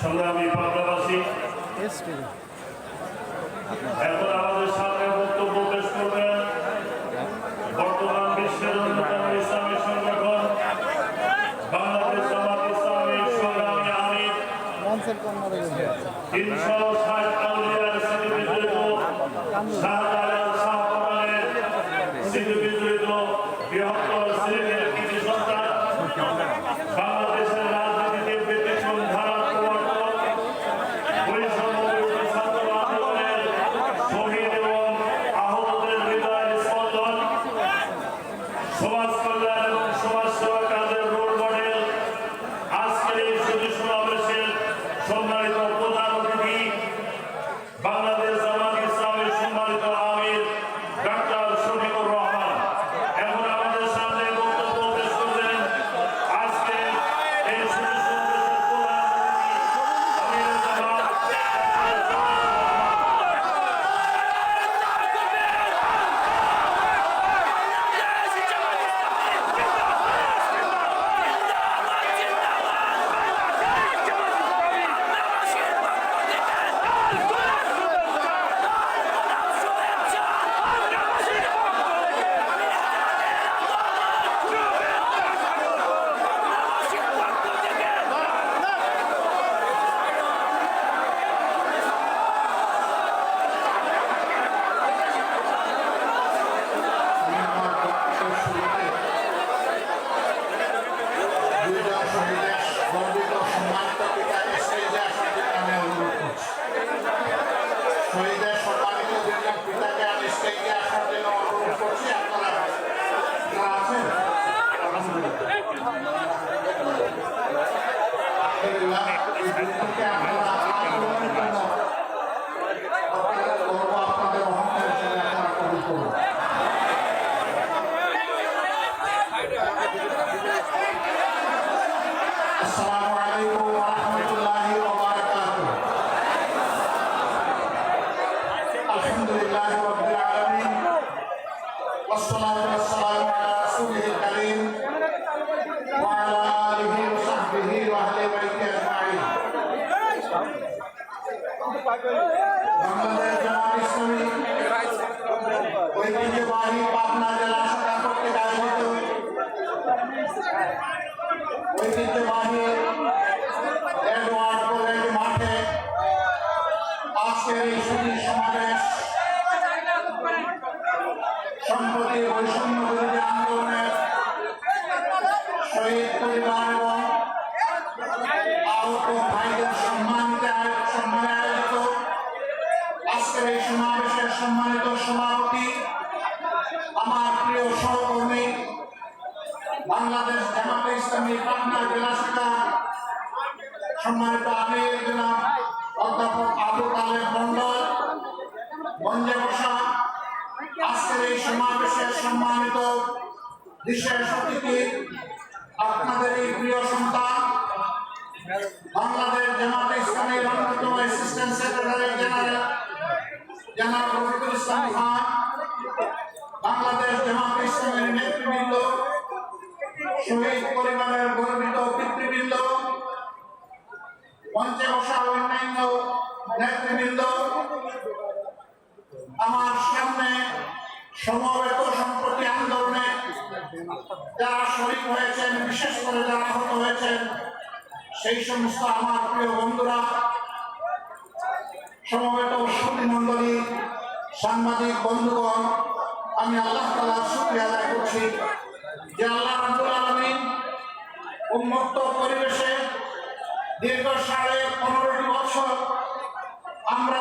সংগ্রামী পাবনাবাসী এখন আমাদের সাথে বাংলাদেশ জামাতে ইসলামী পাটনা জেলা শাখা সম্মানিত আমির জনাব অধ্যাপক আবু তালেব মন্ডল বঞ্জে বসা, আজকের এই সমাবেশের সম্মানিত বিশেষ অতিথি, আপনাদের এই প্রিয় সন্তান, বাংলাদেশ জামাতে ইসলামের অন্যতম assistant secretary general general Rafiqul Islam Khan, Bangladesh জামাতে ইসলামের নেতৃবৃন্দ মঞ্চে অন্যান্য আমার সামনে সমবেত সম্প্রতি আন্দোলনে যারা শরিক হয়েছেন, বিশেষ করে যারা আহত হয়েছেন, সেই সমস্ত আমার প্রিয় বন্ধুরা, সমবেত সুদী মন্ডলী সাংবাদিক বন্ধুগণ, আমি আল্লাহ তালা শুক্রিয়া আদায় করছি। দীর্ঘ সাড়ে পনেরোটি বছর আমরা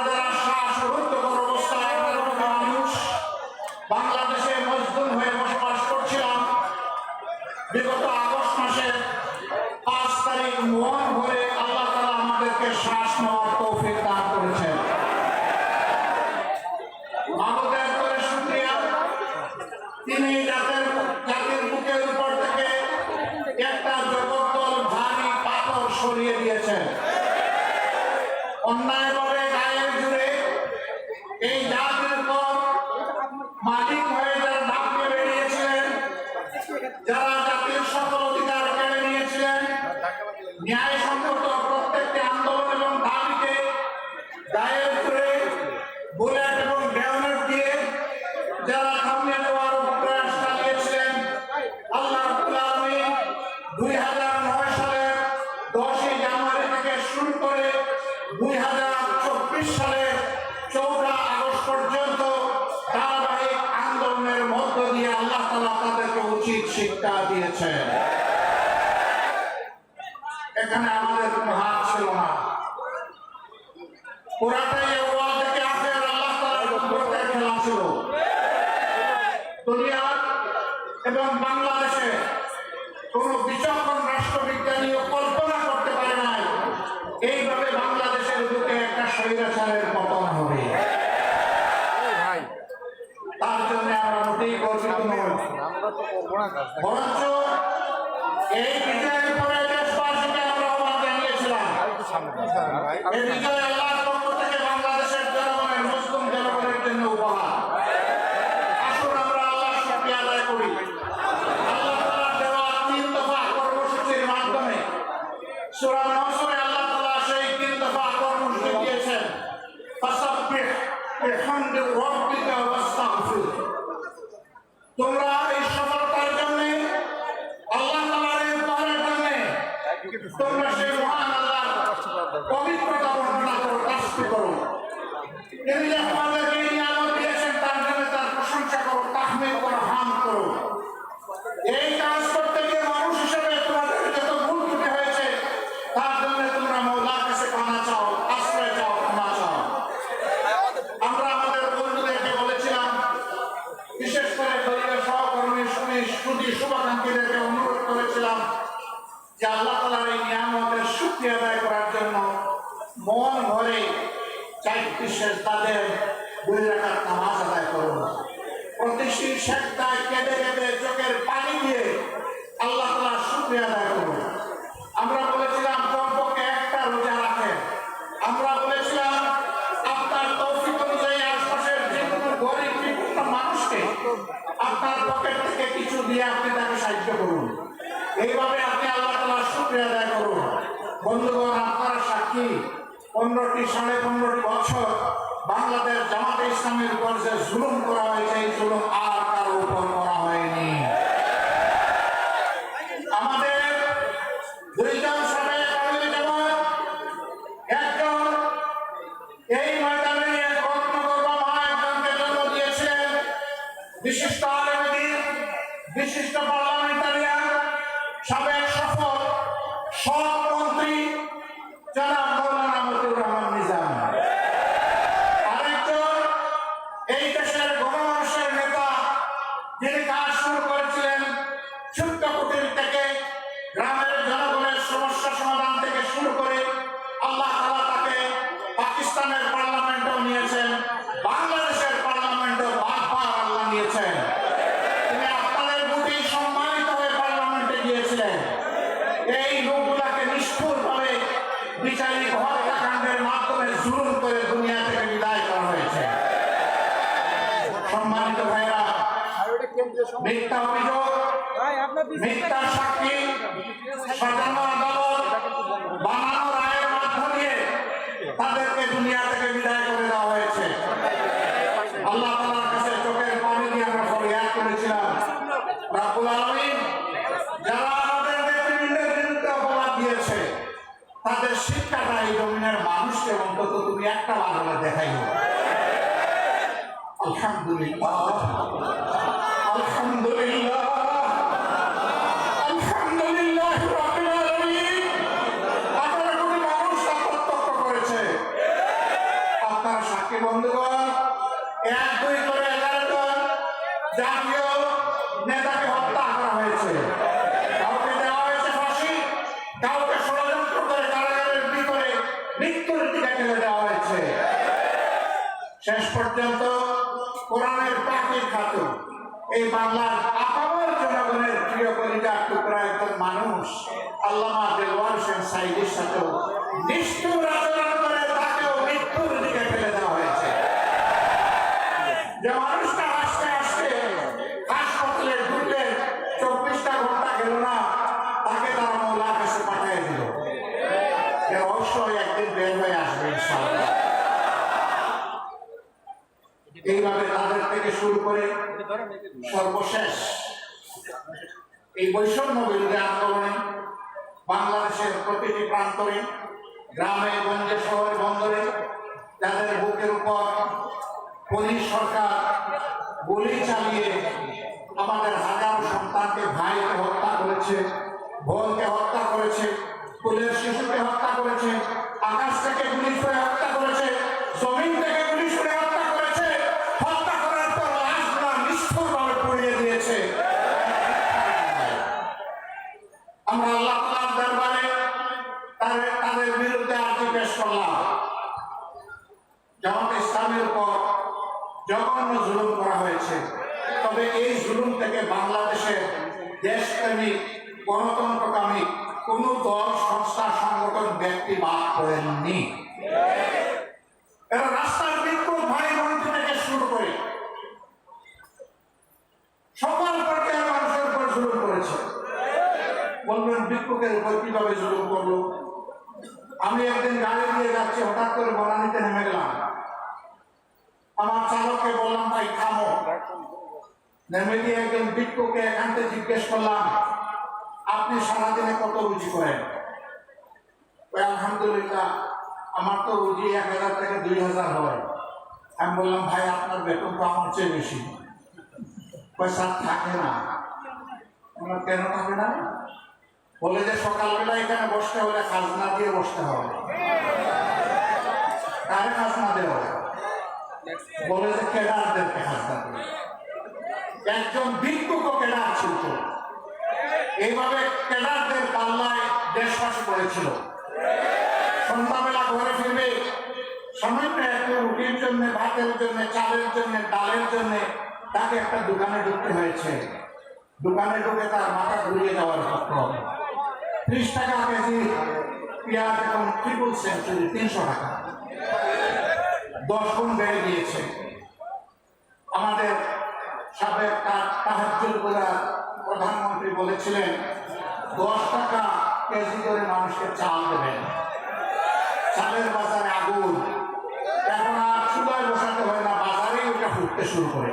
দুই জানুয়ারি থেকে শুরু করে দুই হাজার চব্বিশ সালের চৌঠা আগস্ট পর্যন্ত ধারাবাহিক আন্দোলনের মধ্য দিয়ে আল্লাহ তাদেরকে উচিত শিক্ষা দিয়েছেন। এখানে রাষ্ট্রবিজ্ঞানীও কল্পনা করতে পারে নাই। এইভাবে বাংলাদেশের বুকে একটা স্বৈরাচারের পতন হবে। তার জন্য আমরা মোটেই গর্বিত নই। বরঞ্চ এই বিজয়ের পরে দেশবাসীকে আমরা আহ্বান জানিয়েছিলাম ভাই এই বিজয় আল্লাহর পক্ষ থেকে বাংলাদেশের জনগণের মুসলিম জনগণের জন্য উপহার আসুন আমরা আল্লাহর শুকরিয়া আদায় করি আল্লাহ তাআলার দেওয়া তিন দফা কর্মসূচির মাধ্যমে সূরা নসরে আল্লাহ তাআলা সেই তিন দফা কর্মসূচি দিয়েছেন। ফাসাব্বিহ বিহামদি রাব্বিকা ওয়াস্তাগফির। তোমরা এই সফলতার জন্য, আল্লাহ তাআলার উপহারের জন্য তোমরা সেই মহান আল্লাহর পবিত্রতা বর্ণনা করো তাস্তি করো তিনি যে তোমাদেরকে এই নিয়ামত দিয়েছেন তার জন্য তার প্রশংসা করো তাহমিদ করো হাম করো এই কাজ করতে গিয়ে মানুষ হিসেবে তোমাদের যত ভুল ত্রুটি হয়েছে তার জন্য পকেট থেকে কিছু দিয়ে আপনি তাকে সাহায্য করুন। এইভাবে আপনি আল্লাহ শুক্রিয়া আদায় করুন। বন্ধুগণ সাক্ষী, পনেরোটি, সাড়ে পনেরোটি বছর বাংলাদেশ জামাতে ইসলামের উপর যে জুলুম করা হয়েছে, এই জুলুম আর কারও উপর করা হয়নি। আমাদের একজনকে জন্ম বিশিষ্ট বিশিষ্ট পার্লামেন্টারিয়ান, সাবেক সফল সৎ মন্ত্রী জনাব এই দেশের নেতা, যিনি কাজ শুরু করেছিলেন থেকে, গ্রামের জনগণের সমস্যা সমাধান থেকে শুরু করে আল্লাহ তাকে পাকিস্তানের পার্লামেন্টও নিয়েছেন বাংলাদেশের পার্লামেন্টও বারবার আল্লাহ নিয়েছেন তিনি আপনাদের প্রতি সম্মানিত হয়ে পার্লামেন্টে গিয়েছিলেন এই লোকগুলাকে নিষ্ঠুরভাবে বিচারিক হত্যাকাণ্ডের মাধ্যমে জুলুম করে দুনিয়া থেকে বিদায় করা হয়েছে সম্মানিত ভাইরা মিথ্যা অভিযোগ মিথ্যা সাক্ষী সাজানো আদালত বানানো রায়ের মাধ্যমে তাদেরকে দুনিয়া থেকে বিদায় করে দেওয়া হয়েছে। আল্লাহ তাআলার কাছে চোখের পানি দিয়ে আমরা ফরিয়াদ করেছিলাম। রাব্বুল আলামিন যারা আমাদের নেতৃবৃন্দের বিরুদ্ধে অপবাদ দিয়েছে তাদের শিক্ষাটা এই জমিনের মানুষকে অন্তত তুমি একটা বাংলা দেখাই আলহামদুলিল্লাহ। শেষ পর্যন্ত কোরআনের পাখির খাত এই বাংলার আপামর জনগণের প্রিয় কলিজার টুকরা একজন মানুষ, আল্লামা দেলওয়ার হোসেন সাইদের নিষ্ঠুর আচরণ করে তাকেও মৃত্যুর দিকে ফেলে দেওয়া হয়েছে। যে মানুষটা হাসতে হাসতে হাসপাতালে ঢুকলে চব্বিশটা ঘণ্টা গেল না, তাকে তারা কাছে পাঠিয়ে দিল। অবশ্যই একদিন বের হয়ে আসবে এইভাবে তাদের থেকে শুরু করে সর্বশেষ। এই বৈষম্য বিরোধী আন্দোলনে বাংলাদেশের প্রতিটি প্রান্তরে, গ্রামে, গঞ্জে, শহরে, বন্দরে যাদের বুকের উপর পুলিশ সরকার গুলি চালিয়ে আমাদের হাজারো সন্তানকে ভাইকে হত্যা করেছে, বোনকে হত্যা করেছে, স্কুলের শিশুকে হত্যা করেছে, আকাশ থেকে করে হত্যা করেছে জামাত ইসলামের উপর জঘন্য জুলুম করা হয়েছে তবে এই জুলুম থেকে বাংলাদেশের দেশপ্রেমিক, গণতন্ত্রকামী কোন দল, সংস্থা, সংগঠন, ব্যক্তি বাদ করেননি রাস্তার বিক্ষোভ ভাই বোন থেকে শুরু করে সকল মানুষের উপর করেছে। বলবেন, বিক্ষোভের উপর কীভাবে জুলুম করল? আমি একদিন গাড়ি দিয়ে যাচ্ছি, হঠাৎ করে বনানিতে নেমে গেলাম। আমার চালককে বললাম, ভাই, থামো। নেমে দিয়ে একজন বিক্ষোভকে এখান থেকে জিজ্ঞেস করলাম, আপনি সারাদিনে কত রুজি করেন? আলহামদুলিল্লাহ, আমার তো রুজি এক হাজার থেকে দুই হাজার হয়। আমি বললাম, ভাই, আপনার বেতন তো আমার চেয়ে বেশি। পয়সা থাকে না। আমার কেন থাকে না? বলে যে, সকালবেলা এখানে বসতে হলে খাজনা দিয়ে বসতে হবে। কারে খাজনা দেওয়া? বলে যে, কেডারদেরকে খাজনা দেবে একজন ভিক্ষুক কেডার ছিল। এইভাবে কেডারদের পাল্লায় দেশবাসী পড়েছিল। সন্ধ্যাবেলা ঘরে ফিরবে, সামান্য একটু রুটির জন্য, ভাতের জন্য, চালের জন্য, ডালের জন্য তাকে একটা দোকানে ঢুকতে হয়েছে। দোকানে ঢুকে তার মাথা ঘুরিয়ে যাওয়ার পত্র ত্রিশ টাকা কেজি পেঁয়াজ এখন ট্রিপল সেঞ্চুরি তিনশো টাকা। দশ গুণ বেড়ে গিয়েছে। আমাদের সাবেক তাহাজুলপুরা প্রধানমন্ত্রী বলেছিলেন, দশ টাকা কেজি করে মানুষকে চাল দেবেন চালের বাজারে আগুন। এখন আর চুলায় বসাতে হয় না, বাজারেই ওটা ফুটতে শুরু করে।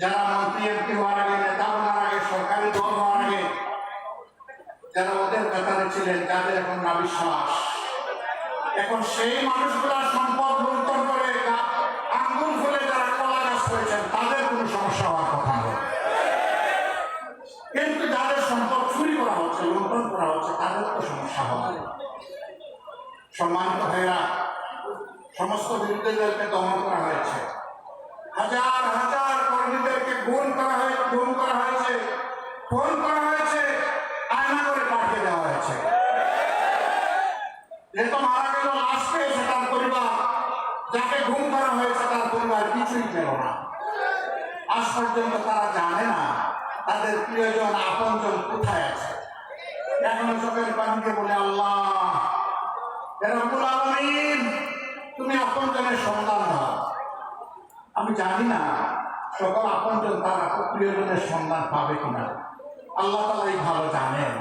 যারা মন্ত্রী এমপি হওয়ার আগে নেতা হওয়ার আগে সরকারি দল হওয়ার আগে যারা ওদের কাতারে ছিলেন যাদের এখন না বিশ্বাস। এখন সেই মানুষগুলা সম্পদ লুণ্ঠন করে আঙ্গুল যারা কলা করেছেন, তাদের কোনো সমস্যা হওয়ার কথা নয় কিন্তু যাদের সম্পদ চুরি করা হচ্ছে, লুণ্ঠন করা হচ্ছে, তাদের তো সমস্যা হবে সম্মানিত ভাইরা সমস্ত বিরোধীদেরকে দমন করা হয়েছে। হাজার হাজার গুণ করা হয়েছে গুণ করা হয়েছে, ফোন করা হয়েছে, আয়না করে পাঠিয়ে দেওয়া হয়েছে। যেহেতু মারা গেল, লাশ পেয়েছে তার পরিবার। যাকে ঘুম করা হয়েছে তার পরিবার কিছুই পেল না। আজ পর্যন্ত তারা জানে না তাদের প্রিয়জন, আপনজন কোথায় আছে। এখনও চোখের পানিকে বলে, আল্লাহ রব্বুল আলামিন, তুমি আপনজনের সন্ধান দাও আমি জানি না সকল আপনজন তার প্রিয়জনের সন্ধান পাবে কিনা? আল্লাহ তালাই ভালো জানেন।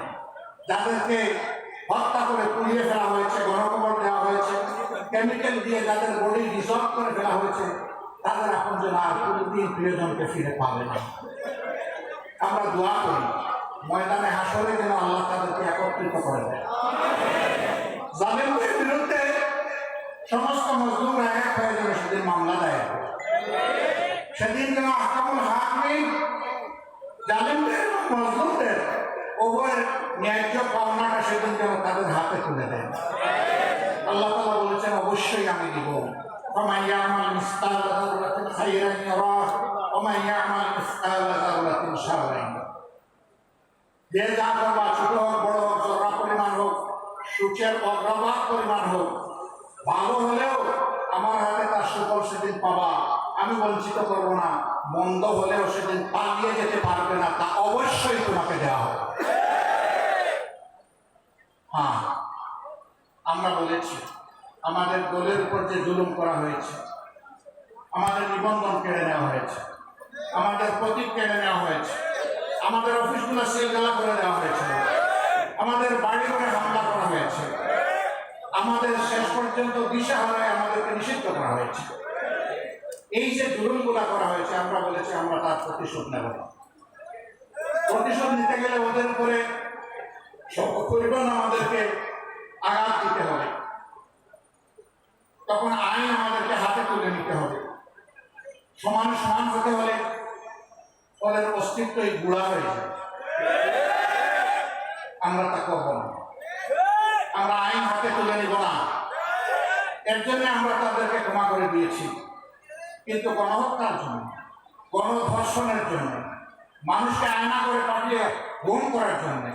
যাদেরকে হত্যা করে পুড়িয়ে ফেলা হয়েছে, গণকবর দেওয়া হয়েছে কেমিক্যাল দিয়ে যাদের বডি ডিসলভ করে ফেলা হয়েছে, তাদের আপনজন আর কোনোদিন প্রিয়জনকে ফিরে পাবে না। আমরা দোয়া করি, ময়দানে হাসরে যেন আল্লাহ তাদেরকে একত্রিত করে দেয় বিরুদ্ধে সমস্ত মজলুমরা এক হয়ে যাবে সেদিন মামলা হবে। সেদিন যেন আকামুল হাকিম জালেমদের এবং মজলুমদের উভয়ের ন্যায্য পাওনাটা সেদিন যেন তাদের হাতে তুলে দেন আল্লাহ তালা বলেছেন অবশ্যই আমি দিব ومن يعمل مثقال ذرة خيرا يراه ومن يعمل مثقال ذرة شرا يره যে যা করবা ছোট হোক বড় হোক জরা পরিমাণ হোক সূচের অগ্রভাগ পরিমাণ হোক ভালো হলেও আমার হাতে তার সুফল সেদিন পাবা আমি বঞ্চিত করব না। মন্দ হলেও সেদিন পালিয়ে যেতে পারবে না, তা অবশ্যই তোমাকে দেওয়া হবে। হ্যাঁ আমরা বলেছি, আমাদের দলের উপর যে জুলুম করা হয়েছে, আমাদের নিবন্ধন কেড়ে নেওয়া হয়েছে, আমাদের প্রতীক কেড়ে নেওয়া হয়েছে, আমাদের অফিসগুলো সিলগালা করে দেওয়া হয়েছে, আমাদের বাড়ি করে হামলা করা হয়েছে, আমাদের শেষ পর্যন্ত দিশা হারায় আমাদেরকে নিষিদ্ধ করা হয়েছে। এই যে জুলুমগুলা করা হয়েছে, আমরা বলেছি আমরা তার প্রতিশোধ নেব প্রতিশোধ নিতে গেলে ওদের উপরে পরিমাণ আমাদেরকে আঘাত দিতে হবে। তখন আইন আমাদেরকে হাতে তুলে নিতে হবে। সমান সমান হতে হলে ওদের অস্তিত্বই গুড়া হয়ে যাবে আমরা তা করব না। আমরা আইন হাতে তুলে নিব না। এর জন্য আমরা তাদেরকে ক্ষমা করে দিয়েছি। কিন্তু গণহত্যার জন্য গণধর্ষণের জন্য মানুষকে আয়না করে পাঠিয়ে গুম করার জন্য